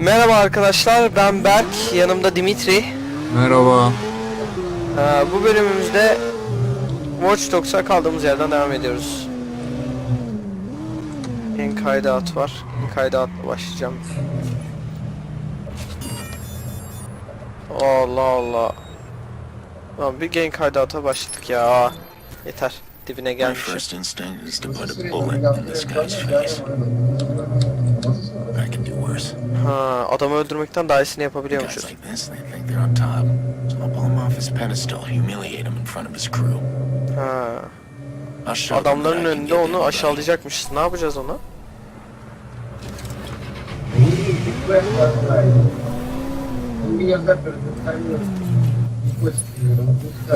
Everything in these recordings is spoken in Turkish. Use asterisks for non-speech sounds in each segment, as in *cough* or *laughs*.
Merhaba arkadaşlar, ben Berk, yanımda Dimitri. Merhaba. Ee, bu bölümümüzde Watch Dogs'a kaldığımız yerden devam ediyoruz. En kaydat var. En kaydatla başlayacağım. Allah Allah. Lan bir gen kaydata başladık ya. Yeter. Dibine My worse. Ha, adamı öldürmekten daha iyisini Guys yapabiliyormuşuz. like this, they think they're on top. So I'll pull him off his pedestal, humiliate him in front of his crew. Ha, I'll show them that adamların I can önünde get onu them back. aşağılayacakmışız. Ne yapacağız ona?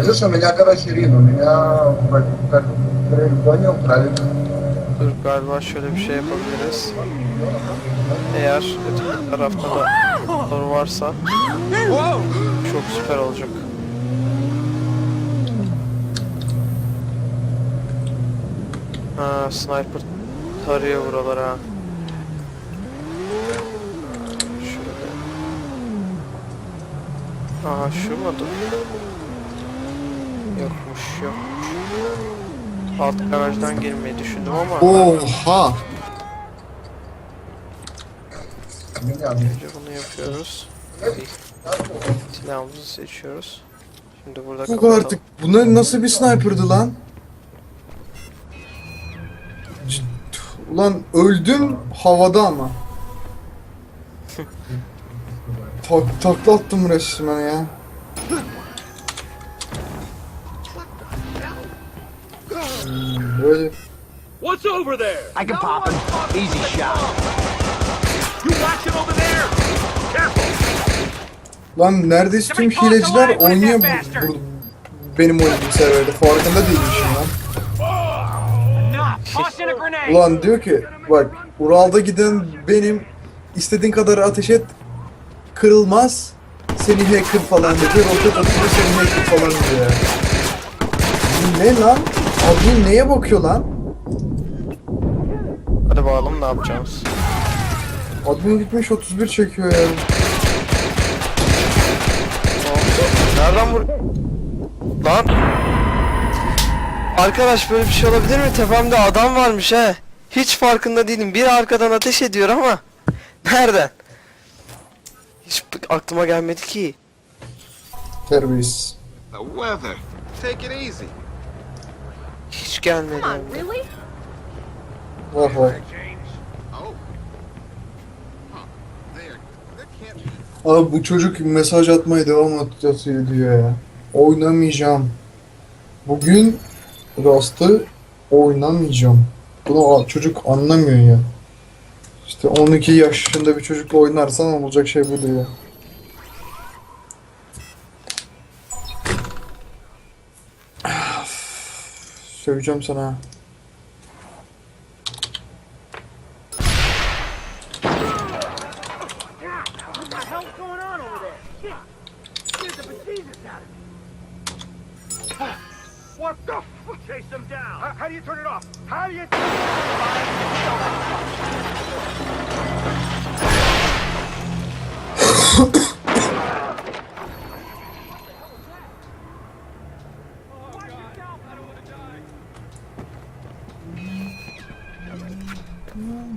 Слушай, меня, короче, Рина, меня вроде как понял правильно. Dur galiba şöyle bir şey yapabiliriz. Eğer öteki tarafta da motor varsa çok süper olacak. Ha sniper tarıyor buralara. Şöyle. Aha şu mudur? Yokmuş yokmuş. Alt garajdan girmeyi düşündüm ama Oha! önce bunu yapıyoruz. Silahımızı seçiyoruz. Şimdi burada Yok kapatalım. artık. Bunlar nasıl bir sniper'dı lan? Ulan öldüm havada ama. *laughs* tak takla attım resmen ya. What's over there? I can pop him. Easy shot. You watch it over there. Careful. lan neredeyse tüm hileciler oynuyor bu, bu- benim oynadığım serverde. Farkında değilmişim lan. Ulan diyor ki bak Ural'da giden benim istediğin kadar ateş et kırılmaz seni hacker falan dedi roket atıyor seni hacker falan diyor. Ne lan? Admin neye bakıyor lan? Hadi bakalım ne yapacağız. Admin gitmiş 31 çekiyor ya. Nereden vur... Lan! Arkadaş böyle bir şey olabilir mi? Tepemde adam varmış he. Hiç farkında değilim. Biri arkadan ateş ediyor ama. Nereden? Hiç aklıma gelmedi ki. Terbiyesiz. The weather. Take it easy. Hiç gelmedi. de. Really? Oh. Be. Abi bu çocuk mesaj atmaya devam atıyor diyor ya. Oynamayacağım. Bugün Rust'ı oynamayacağım. Bunu çocuk anlamıyor ya. İşte 12 yaşında bir çocukla oynarsan olacak şey bu diyor. Söyleyeceğim sana. What the hell's going on over there? Shit. Get the bejesus out of me. What the f- Chase them down. How, how do you turn it off? How do you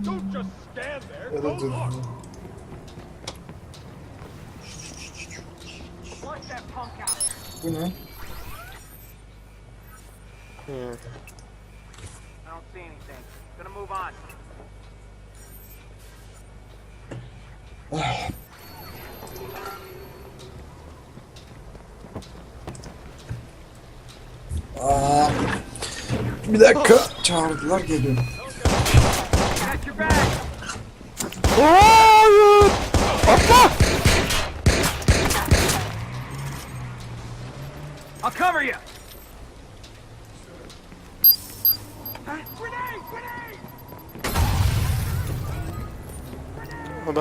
Don't just stand there. Ya da dur. flush that punk out? Bu ne? I don't see anything. Gonna move on. Aa, bir dakika. Çağırdılar geliyorum.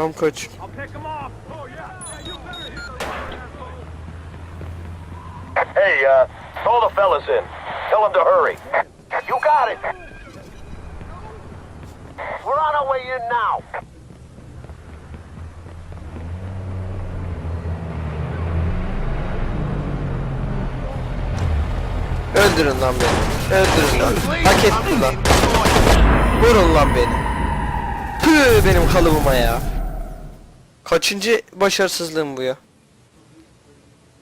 Tam kaç. Hey, uh, call the fellas in. Tell them to hurry. You got it. We're on our way in now. Öldürün lan beni. Öldürün lan. Hak ettim lan. Vurun lan beni. Püh benim kalıbıma ya. Kaçıncı başarısızlığım bu ya?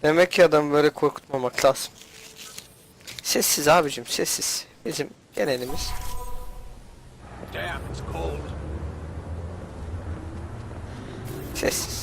Demek ki adam böyle korkutmamak lazım. Sessiz abicim sessiz. Bizim genelimiz. Sessiz.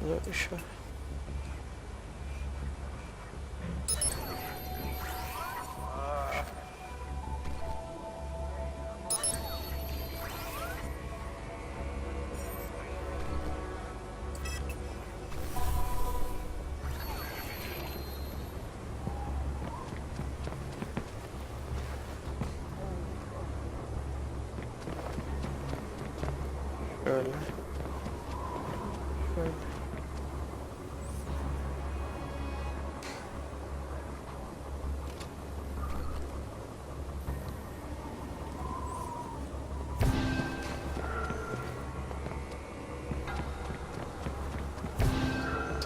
Şunu şu. Öyle.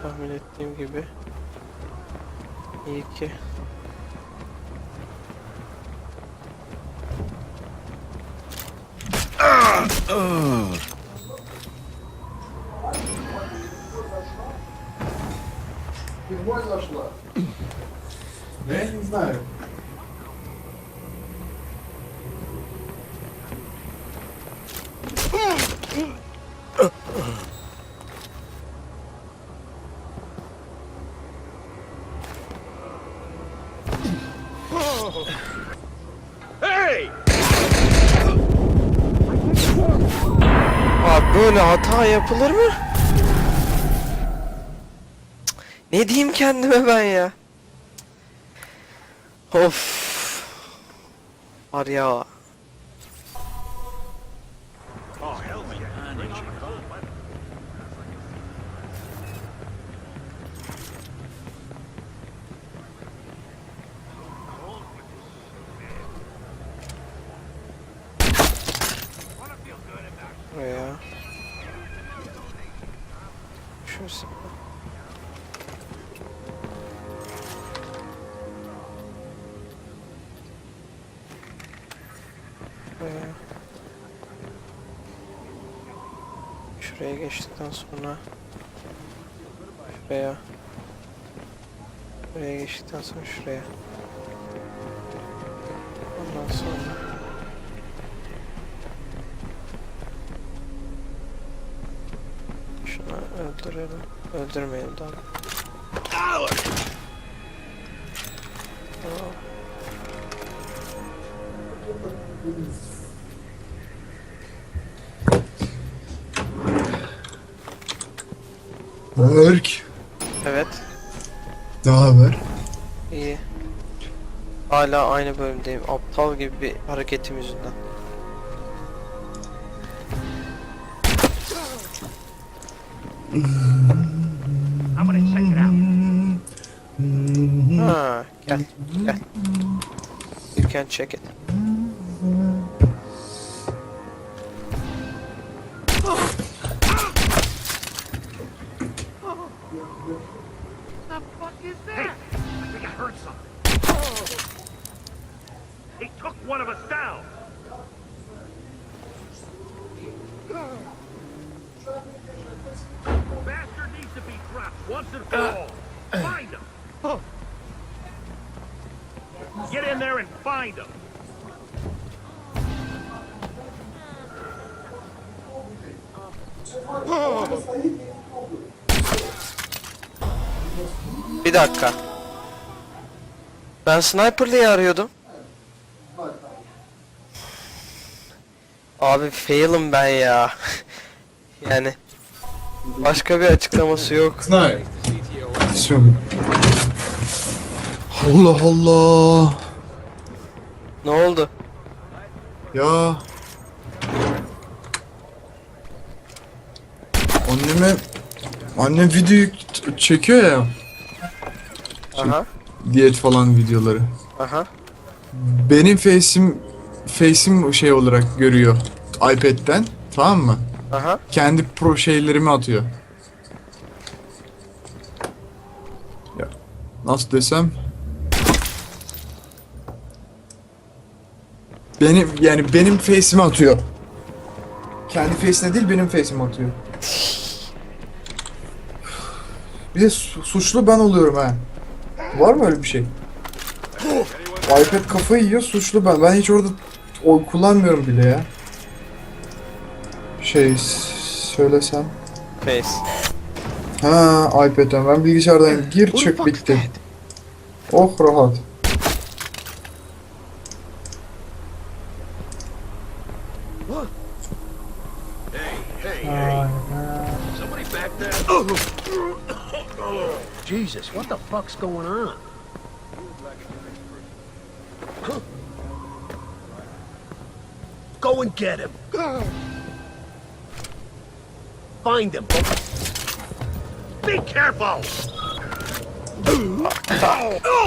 Tahmin ettiğim gibi. İyi ki. Ja nie знаю. Hata yapılır mı? Ne diyeyim kendime ben ya? Of. Var ya. Yeah. Şurası. Buraya. Şuraya geçtikten sonra şuraya. Buraya geçtikten sonra şuraya. Ondan sonra Şunu öldürelim. Öldürmeyelim daha. Aa. Berk. Evet, Ne haber? iyi. Hala aynı bölümdeyim. Aptal gibi bir hareketim yüzünden. I'm gonna check it out. Ha, gel, gel. You can't check it. The fuck is that? I think I heard something. He took one of us down. Dropped once and for all. Find him. Get in there and find him. Bir dakika. Ben sniper'lıyı arıyordum. Abi fail'ım ben ya. *laughs* yani başka bir açıklaması yok. Знаю. Все. Allah Allah. Ne oldu? Ya. Anneme annem video ç- çekiyor ya Aha. diyet falan videoları. Aha. Benim face'im face'im şey olarak görüyor iPad'den tamam mı? Aha. Kendi pro şeylerimi atıyor. Ya nasıl desem? Benim yani benim face'imi atıyor. Kendi face'ine değil benim face'imi atıyor. Bir de su- suçlu ben oluyorum ha. Var mı öyle bir şey? iPad kafayı yiyor suçlu ben. Ben hiç orada oy kullanmıyorum bile ya. Şey söylesem. Face. Ha iPad'den ben bilgisayardan gir çık bitti. Oh rahat. Jesus, what the fuck's going on? Go and get him. Find him. Be careful!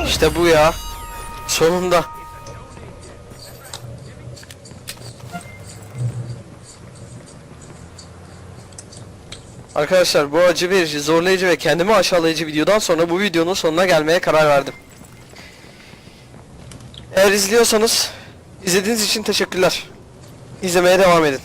İşte bu ya. Sonunda. Arkadaşlar bu acı verici, zorlayıcı ve kendimi aşağılayıcı videodan sonra bu videonun sonuna gelmeye karar verdim. Eğer izliyorsanız izlediğiniz için teşekkürler. İzlemeye devam edin.